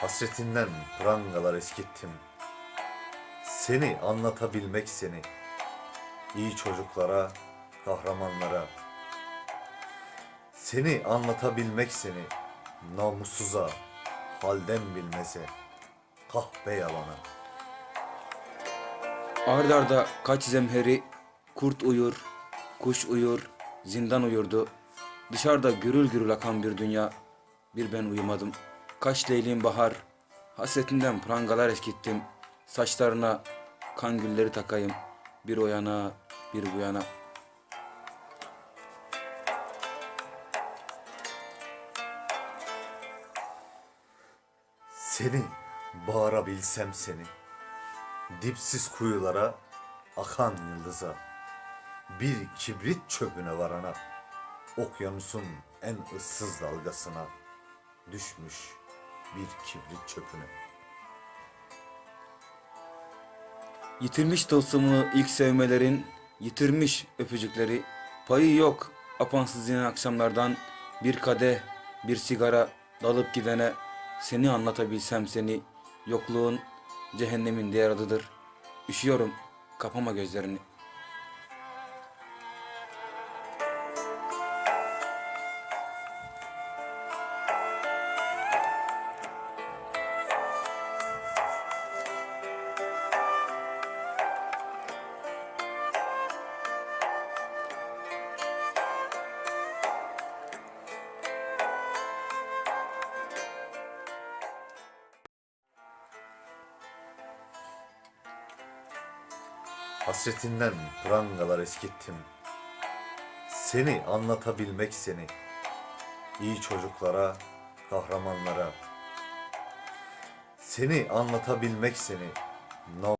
Hasretinden prangalar eskittim. Seni anlatabilmek seni. iyi çocuklara, kahramanlara. Seni anlatabilmek seni. Namussuza, halden bilmese. Kahpe yalana. Ard arda kaç zemheri, kurt uyur, kuş uyur, zindan uyurdu. Dışarıda gürül gürül akan bir dünya, bir ben uyumadım. Kaç leylim bahar, hasretinden prangalar eskittim. Saçlarına kan gülleri takayım, bir o yana, bir bu yana. Seni bağırabilsem seni. Dipsiz kuyulara, akan yıldıza. Bir kibrit çöpüne varana. Okyanusun en ıssız dalgasına. Düşmüş bir kibrit çöpüne. Yitirmiş tılsımını ilk sevmelerin, yitirmiş öpücükleri. Payı yok apansız yine akşamlardan bir kadeh, bir sigara dalıp gidene seni anlatabilsem seni yokluğun cehennemin diğer adıdır. Üşüyorum kapama gözlerini. Hasretinden prangalar eskittim. Seni anlatabilmek seni. iyi çocuklara, kahramanlara. Seni anlatabilmek seni.